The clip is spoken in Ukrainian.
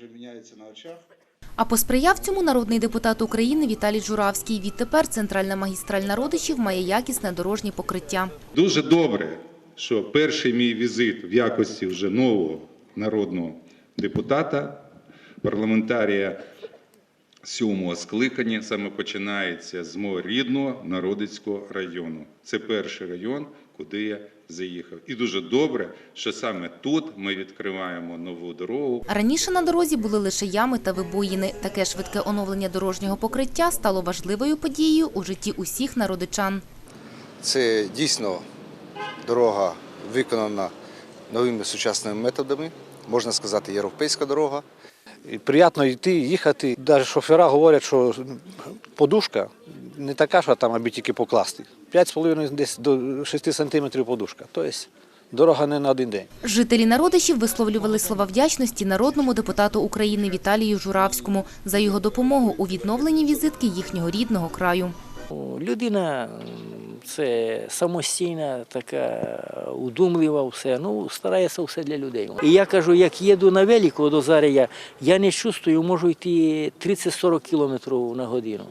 вже міняється на очах. А посприяв цьому народний депутат України Віталій Журавський. Відтепер центральна магістраль народичів має якісне дорожнє покриття. Дуже добре, що перший мій візит в якості вже нового народного депутата, парламентарія сьомого скликання, саме починається з мого рідного Народицького району. Це перший район, куди я заїхав. І дуже добре, що саме тут ми відкриваємо нову дорогу. Раніше на дорозі були лише ями та вибоїни. Таке швидке оновлення дорожнього покриття стало важливою подією у житті усіх народичан. Це дійсно дорога виконана новими сучасними методами, можна сказати, європейська дорога. І приємно йти, їхати. Навіть шофера говорять, що подушка не така, що там аби тільки покласти. 5,5 десь до 6 сантиметрів подушка. Тобто дорога не на один день. Жителі народичів висловлювали слова вдячності народному депутату України Віталію Журавському за його допомогу у відновленні візитки їхнього рідного краю. Людина це самостійна, така удумлива, все. Ну, старається все для людей. І я кажу, як їду на велику до Заря, я не чувствую, можу йти 30-40 кілометрів на годину.